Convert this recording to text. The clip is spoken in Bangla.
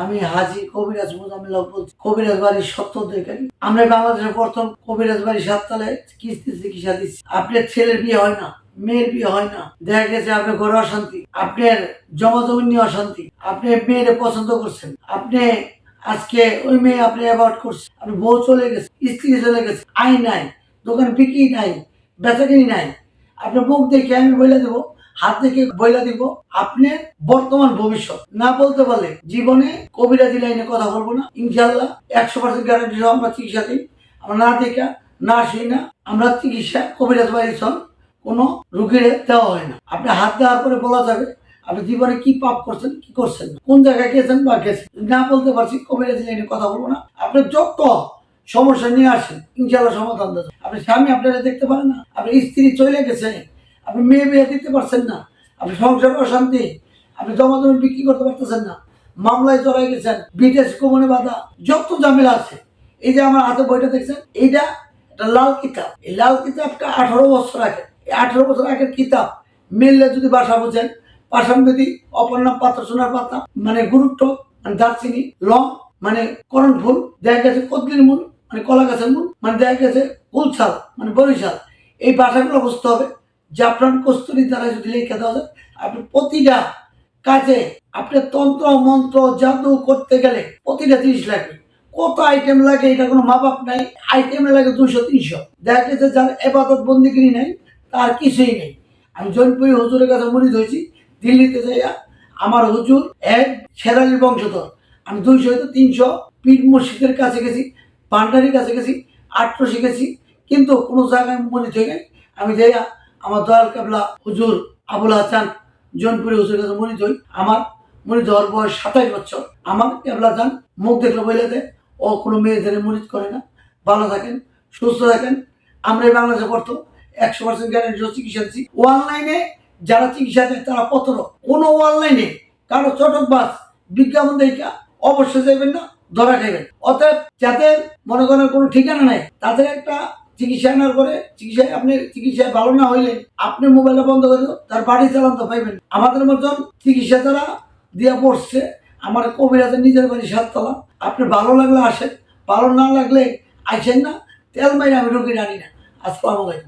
আমি হাজী কবিরাজ মুজাম্মিল বলছি। কবিরাজ বাড়ির সত্য দেখারি আমরা বাংলাদেশের প্রথম কবিরাজ বাড়ি সাততলায় কিস্তি চিকিৎসা দিচ্ছি। আপনার ছেলের বিয়ে হয় না, মেয়ের বিয়ে হয় না। দেখা গেছে আপনার ঘরে অশান্তি, আপনার জমাজমি নিয়ে অশান্তি। আপনি মেয়েরে পছন্দ করছেন। আপনি আজকে ওই মেয়ে আপনি অ্যাভয়েড করছেন আপনি বউ চলে গেছে, স্ত্রী চলে গেছে। আই নাই, দোকান বিক্রি নাই, বেচাকিনি নাই। আপনার মুখ দেখে আমি বলে দেবো হাত দেখে বইলা দিব আপনার বর্তমান ভবিষ্যৎ। না বলতে পারলে জীবনে কবিরাজি লাইনে কথা বলব না। ইনশাল্লাহ একশো পার্সেন্ট গ্যারান্টি সহ আমরা চিকিৎসা দিই আমরা না দেখা, না শুই না, আমরা চিকিৎসা কবিরাজ সন, কোনো রুগীর দেওয়া হয় না। আপনি হাত দেওয়ার পরে বলা যাবে, আপনি জীবনে কি পাপ করছেন, কি করছেন কোন জায়গায় গেছেন বা গেছেন। না বলতে পারছি কবিরাজি লাইনে কথা বলব না। আপনি যত সমস্যা নিয়ে আসেন ইনশাল্লাহ সমাধান দেবেন আপনি স্বামী আপনারা দেখতে পারেন না। আপনি স্ত্রী চলে গেছে আপনি মেয়ে বিয়ে দিতে পারছেন না। আপনি সংসার অশান্তি। আপনি জমা জমি বিক্রি করতে পারতেছেন না। মামলায় জড়াই গেছেন, বিদেশ কমনে বাধা, যত ঝামেলা আছে। এই যে আমার হাতে বইটা দেখছেন, এইটা একটা লাল কিতাব। এই লাল কিতাবটা আঠারো বছর আগে, এই আঠারো বছর আগের কিতাব। মেললে যদি বাসা বোঝেন যদি অপর নাম পাতা সোনার পাতা মানে গুরুত্ব মানে দারচিনি, লং মানে করণ ফুল দেখা গেছে কদলির মূল মানে কলা গাছের মূল মানে দেখা গেছে কুলছাল মানে বরিশাল। এই বাসাগুলো বুঝতে হবে। জাফরান কস্তুরি দ্বারা যদি লিখে দেওয়া যায়, আপনি প্রতিটা কাজে আপনি তন্ত্র, মন্ত্র, জাদু করতে গেলে প্রতিটা জিনিস লাগবে। কত আইটেম লাগে, এটা কোনো মাপাপ নাই। আইটেম লাগে দুশো তিনশো। দেখা গেছে যার এবাদত বন্দিগিরি নেই, তার কিছুই নেই। আমি জৈনপুরি হুজুরের কাছে মুড়ি ধরেছি, দিল্লিতে যাইয়া আমার হুজুর এক শেরালির বংশধর। আমি দুইশো হয়তো তিনশো, পীর মসজিদের কাছে গেছি, ভান্ডারির কাছে গেছি, আটশো শিখেছি। কিন্তু কোনো জায়গায় মুড়ি থেকে আমি যাইয়া আমার দয়াল কাবলা হুজুর আবুল হাসান জনপুরি হুজুরের কাছে মুড়ি ধই। আমার মুড়ি ধোয়ার বয়স সাতাশ বছর। আমার কেবলা যান মুখ দেখলে বলে দেয়, ও কোনো মেয়ে মেয়েদের মুড়িদ করে না। ভালো থাকেন, সুস্থ থাকেন। আমরা এই বাংলাদেশে পড়তো, একশো পার্সেন্ট গ্যারান্টি চিকিৎসা দিচ্ছি অনলাইনে যারা চিকিৎসা দেয়, তারা পত্র। কোনো অনলাইনে কারও চটক বাস বিজ্ঞাপন দেখা অবশ্যই যাইবেন না, ধরা খাইবেন। অতএব যাদের মনে করেন কোনো ঠিকানা নাই, তাদের একটা চিকিৎসা নেওয়ার পরে চিকিৎসায় আপনি চিকিৎসায় ভালো না হইলে আপনি মোবাইলটা বন্ধ করে তার বাড়ি চালান তো পাইবেন। আমাদের মতন চিকিৎসা যারা দিয়ে পড়ছে, আমার কবিরাজের নিজের বাড়ি সাততলা, আপনি ভালো লাগলে আসেন, ভালো না লাগলে আসেন না, তেল মাইনে আমি রোগী আনি না। আসসালামু আলাইকুম।